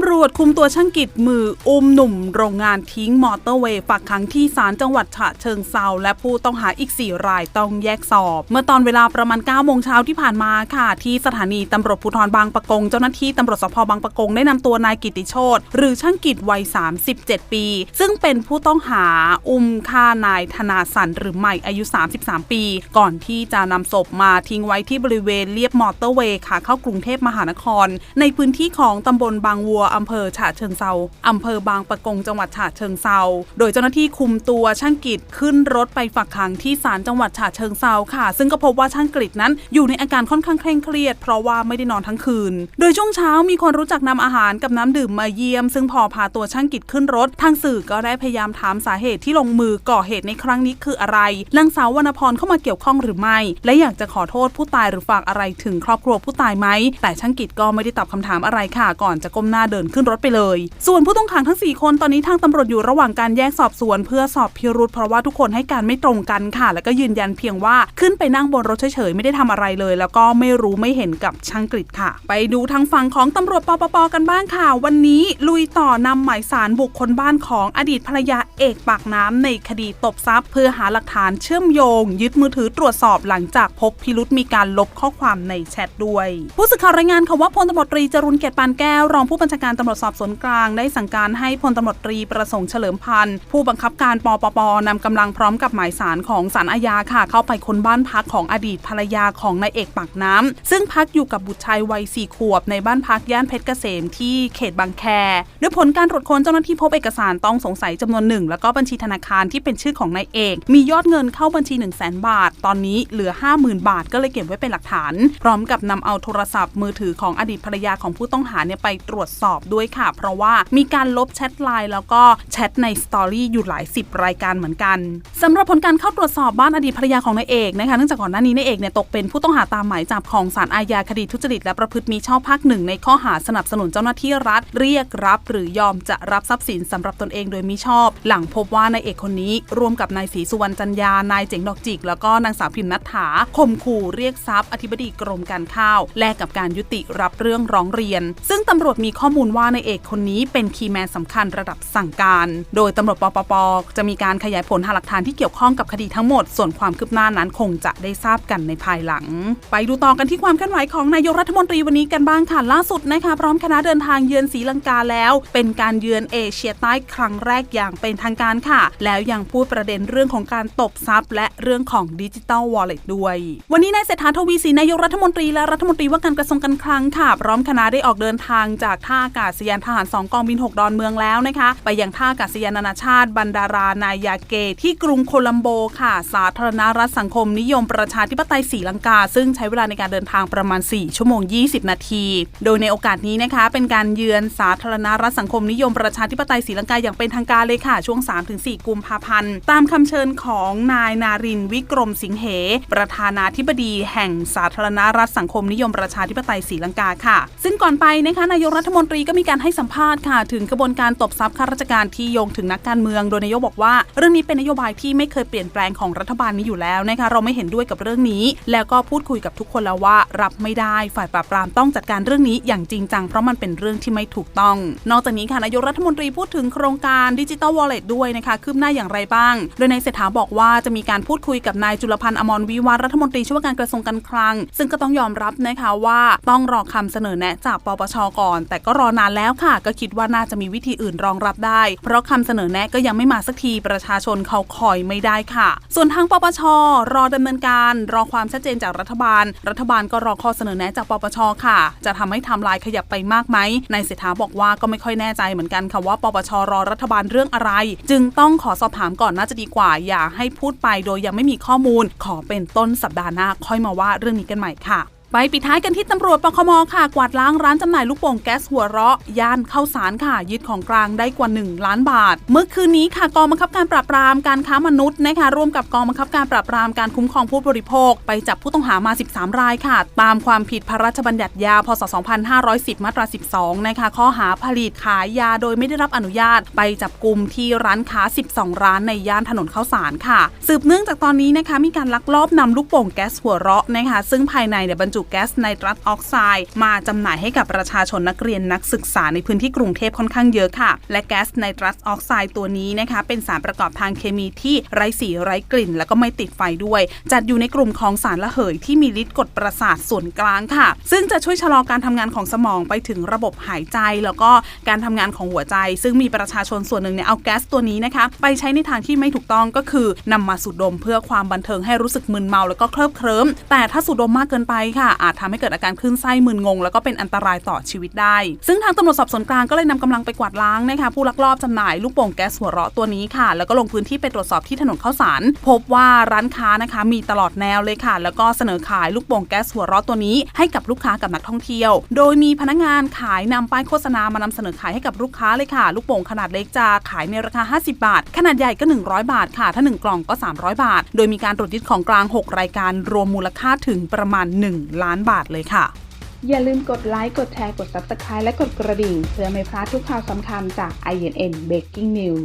ำรวจคุมตัวช่างกิจมืออุ้มหนุ่มโรงงานทิ้งมอเตอร์เวย์ฝากขังที่ศาลจังหวัดฉะเชิงเซาและผู้ต้องหาอีก 4 รายต้องแยกสอบ เมื่อตอนเวลาประมาณ9โมงเช้าที่ผ่านมาค่ะ ที่สถานีตำรวจภูธรบางปะกง เจ้าหน้าที่ตำรวจสพบางปะกงได้นำตัวนายกิติโชตหรือช่างกิจวัย 37 ปี ซึ่งเป็นผู้ต้องหาอุ้มฆ่านายธนาสันหรือใหม่อายุ 33 ปี ก่อนที่จะนำศพมาทิ้งไว้ที่บริเวณเลียบมอเตอร์เวย์ขาเข้ากรุงเทพมหานคร ในพื้นที่ของตำบลบางวัวอำเภอฉะเชิงเซาอำเภอบางปะกงจังหวัดฉะเชิงเซาโดยเจ้าหน้าที่คุมตัวช่างกิจขึ้นรถไปฝากขังที่ศาลจังหวัดฉะเชิงเซาค่ะ ซึ่งก็พบว่าช่างกิจนั้นอยู่ในอาการค่อนข้างเคร่งเครียด เพราะว่าไม่ได้นอนทั้งคืน โดยช่วงเช้ามีคนรู้จักนำอาหารกับน้ำดื่มมาเยี่ยม ซึ่งพอพาตัวช่างกิจขึ้นรถ ทางสื่อก็ได้พยายามถามสาเหตุที่ลงมือก่อเหตุในครั้งนี้คืออะไรนางสาววรรณพรเข้ามาเกี่ยวข้องหรือไม่ และอยากจะขอโทษผู้ตายหรือฝากอะไรถึงครอบครัวผู้ตายไหมแต่ช่างกิจก็ไม่ได้ตอบคำถามอะไรค่ะ ก่อนจะก้มหน้าเดินขึ้นรถไปเลย ส่วนผู้ต้องขังทั้ง 4 คนตอนนี้ทางตำรวจอยู่ระหว่างการแยกสอบสวน เพื่อสอบพิรุธเพราะว่าทุกคนให้การไม่ตรงกันค่ะ แล้วก็ยืนยันเพียงว่าขึ้นไปนั่งบนรถเฉยๆไม่ได้ทำอะไรเลย แล้วก็ไม่รู้ไม่เห็นกับช่างกฤษค่ะ ไปดูทางฝั่งของตำรวจปปปกันบ้างค่ะ วันนี้ลุยต่อนำหมายสารบุคคลบ้านของอดีตภรรยาเอกปากน้ำในคดีตบทรัพย์ เพื่อหาหลักฐานเชื่อมโยง ยึดมือถือตรวจสอบหลังจากพบพิรุธมีการลบข้อความในแชทด้วย ผู้สื่อข่าวรายงานค่ะว่าพลตำรวจตรีจรุนเกียรติปานแก้วรองผู้บัญชาการตำรวจสอบสวนกลางได้สั่งการให้พลตำรวจตรีประสงค์เฉลิมพันธ์ผู้บังคับการปปปนำกำลังพร้อมกับหมายสารของศาลอาญาค่ะ เข้าไปค้นบ้านพักของอดีตภรรยาของนายเอกปากน้ำซึ่งพักอยู่กับบุตรชายวัยสี่ขวบในบ้านพักย่านเพชรเกษมที่เขตบางแคด้วยผลการตรวจค้นเจ้าหน้าที่พบเอกสารต้องสงสัยจำนวนหนึ่งแล้วก็บัญชีธนาคารที่เป็นชื่อของนายเอก มียอดเงินเข้าบัญชี 1 0 0 0 0แบาท ตอนนี้เหลือ 50,000 บาทก็เลยเก็บไว้เป็นหลักฐาน พร้อมกับนำเอาโทรศัพท์มือถือของอดีตภรรยาของผู้ต้องหาเนี่ยไปตรวจสอบด้วยค่ะ เพราะว่ามีการลบแชทไลน์แล้วก็แชทในสตอรี่อยู่หลายสิบรายการเหมือนกันสำหรับผลการเข้าตรวจสอบบ้านอดีตภรรยาของนายเอกนะคะเนื่องจากก่อนหน้านี้นายเอกเนี่ยตกเป็นผู้ต้องหาตามหมายจับของศาลอาญาคดีทุจริตและประพฤติมีชอบภาคหนึ่งในข้อหาสนับสนุนเจ้าหน้าที่รัฐ เรียกรับ หรือยอมจะรับทรัพย์สินสำหรับตนเองโดยมิชอบ หลังพบว่านายเอกคนนี้ร่วมกับนายศรีสุวรรณจันยานายเจ๋งดอกจิก แล้วก็นางสาวพิมนัทถาข่มขู่เรียกทรัพย์อธิบดีกรมการข้าว แลกกับการยุติรับเรื่องร้องเรียน ซึ่งตำรวจมีข้อมูลว่านายเอกคนนี้เป็นคีย์แมนสำคัญระดับสั่งการ โดยตำรวจปปปจะมีการขยายผลหาหลักฐานที่เกี่ยวข้องกับคดีทั้งหมด ส่วนความคืบหน้านั้นคงจะได้ทราบกันในภายหลัง ไปดูต่อกันที่ความเคลื่อนไหวของนายกรัฐมนตรีวันนี้กันบ้างค่ะล่าสุดนะคะพร้อมคณะเดินทางเยือนศรีลังกาแล้ว เป็นการเยือนเอเชียใต้ครั้งแรกอย่างเป็นทางการค่ะ แล้วยังพูดประเด็นเรื่องของการตบทรัพย์ และเรื่องของดิจิ t a ลวอลเล็ตด้วย วันนี้นายเศรษฐาทวีสินนายกรัฐมนตรีและรัฐมนตรีว่าการกระทรวงการคลังค่ะ พร้อมคณะได้ออกเดินทางจากท่าาอากาศยานทหาร 2 กองบิน 6 ดอนเมืองแล้วนะคะ ไปยังท่าอากาศยานนานาชาติ บันดารานายาเกที่กรุงโคลัมโบค่ะ สาธารณรัฐสังคมนิยมประชาธิปไตยศรีลังกา ซึ่งใช้เวลาในการเดินทางประมาณ 4 ชั่วโมง 20 นาที โดยในโอกาสนี้นะคะ เป็นการเยือนสาธารณรัฐสังคมนิยมประชาธิปไตยศรีลังกาอย่างเป็นทางการเลยค่ะ ช่วง 3-4 กุมภาพันธ์ ตามคำเชิญของนายนารินวิกรมสิงเห ประธานาธิบดีแห่งสาธารณรัฐสังคมนิยมประชาธิปไตยศรีลังกาค่ะ ซึ่งก่อนไปนะคะนายกรัฐมนตรีก็มีการให้สัมภาษณ์ค่ะ ถึงกระบวนการตบทรัพย์ข้าราชการที่โยงถึงนักการเมือง โดยนายกบอกว่า เรื่องนี้เป็นนโยบายที่ไม่เคยเปลี่ยนแปลงของรัฐบาลนี้อยู่แล้วนะคะเราไม่เห็นด้วยกับเรื่องนี้ แล้วก็พูดคุยกับทุกคนแล้วว่า รับไม่ได้ฝ่ายปราบปรามต้องจัดการเรื่องนี้อย่างจริงจังเพราะมันเป็นเรื่องที่ไม่ถูกต้อง นอกจากนี้ค่ะนายกรัฐมนตรีพูดถึงโครงการดิจิ t a ลวอลเล็ตด้วยนะคะคืบหน้าอย่างไรบ้าง โดยนายเศรษฐาบอกว่าจะมีการพูดคุยกับนายจุลพันธ์อมรวิวัฒรัฐมนตรีช่วยว่าการกระทรวงการคลัง ซึ่งก็ต้องยอมรับนะคะว่าต้องรอคำเสนอแนะจากปปชก่อน แต่ก็รอนานแล้วค่ะ ก็คิดว่าน่าจะมีวิธีอื่นรองรับได้ เพราะคำเสนอแนะก็ยังไม่มาสักทีประชาชนเขาคอยไม่ได้ค่ะ ส่วนทางปปชรอดำเนินการ รอความชัดเจนจากรัฐบาล รัฐบาลก็รอข้อเสนอแนะจากปปชค่ะ จะทำให้ไทำลายขยับไปมากไหมนายเศรษฐาบอกว่าก็ไม่ค่อยแน่ใจเหมือนกันค่ะว่าปปชรอรัฐบาลเรื่องอะไร จึงต้องขอสอบถามก่อนน่าจะดีกว่า อย่าให้พูดไปโดยยังไม่มีข้อมูล ขอเป็นต้นสัปดาห์หน้าค่อยมาว่าเรื่องนี้กันใหม่ค่ะ ไปปิดท้ายกันที่ตำรวจปคมค่ะ กวาดล้างร้านจำหน่ายลูกโป่งแก๊สหัวเราะ ย่านเข้าสารค่ะ ยึดของกลางได้กว่า 1 ล้านบาท เมื่อคืนนี้ค่ะกองบังคับการปราบปรามการค้ามนุษย์นะคะร่วมกับกองบังคับการปราบปรามการคุ้มครองผู้บริโภค ไปจับผู้ต้องหามา 13 รายค่ะ ตามความผิดพระราชบัญญัติยาพศ 2510 มาตรา 12 นะคะ ข้อหาผลิตขายยาโดยไม่ได้รับอนุญาต ไปจับกลุ่มที่ร้านค้า 12 ร้านในย่านถนนเข้าสารค่ะ สืบเนื่องจากตอนนี้นะคะมีการลักลอบนำลูกโป่งแก๊สหัวเราะนะคะซึ่งภายในเนี่ยบรรจุจุแก๊สไนตรัสออกไซด์มาจำหน่ายให้กับประชาชนนักเรียนนักศึกษาในพื้นที่กรุงเทพค่อนข้างเยอะค่ะ และแก๊สไนตรัสออกไซด์ตัวนี้นะคะเป็นสารประกอบทางเคมีที่ไร้สีไร้กลิ่น แล้วก็ไม่ติดไฟด้วย จัดอยู่ในกลุ่มของสารละเหยที่มีฤทธิ์กดประสาทส่วนกลางค่ะ ซึ่งจะช่วยชะลอการทำงานของสมองไปถึงระบบหายใจ แล้วก็การทำงานของหัวใจ ซึ่งมีประชาชนส่วนหนึ่งเนี่ยเอาแก๊สตัวนี้นะคะไปใช้ในทางที่ไม่ถูกต้องก็คือนำมาสูดดมเพื่อความบันเทิงให้รู้สึกมึนเมาแล้วก็เคลิบเคลิ้มแต่ถ้าสูดดมมากเกินไปค่ะอาจทำให้เกิดอาการคลื่นไส้มึนงง แล้วก็เป็นอันตรายต่อชีวิตได้ ซึ่งทางตำรวจสอบสวนกลางก็เลยนำกำลังไปกวาดล้างนะคะผู้ลักลอบจำหน่ายลูกโป่งแก๊สหัวเราะตัวนี้ค่ะ แล้วก็ลงพื้นที่ไปตรวจสอบที่ถนนข้าวสาร พบว่าร้านค้านะคะมีตลอดแนวเลยค่ะ แล้วก็เสนอขายลูกโป่งแก๊สหัวเราะตัวนี้ ให้กับลูกค้ากับนักท่องเที่ยว โดยมีพนักงานขายนำป้ายโฆษณามานำเสนอขายให้กับลูกค้าเลยค่ะ ลูกโป่งขนาดเล็กจะขายในราคา 50 บาท ขนาดใหญ่ก็ 100 บาทค่ะ ถ้า 1 กล่องก็ 300 บาท โดยมีการตรวจยึดของกลาง 6 รายการรวมมูลค่าถึงประมาณ 1ล้านบาทเลยค่ะ อย่าลืมกดไลค์ กดแชร์ กด Subscribe และกดกระดิ่ง เพื่อไม่พลาดทุกข่าวสำคัญจาก INN Breaking News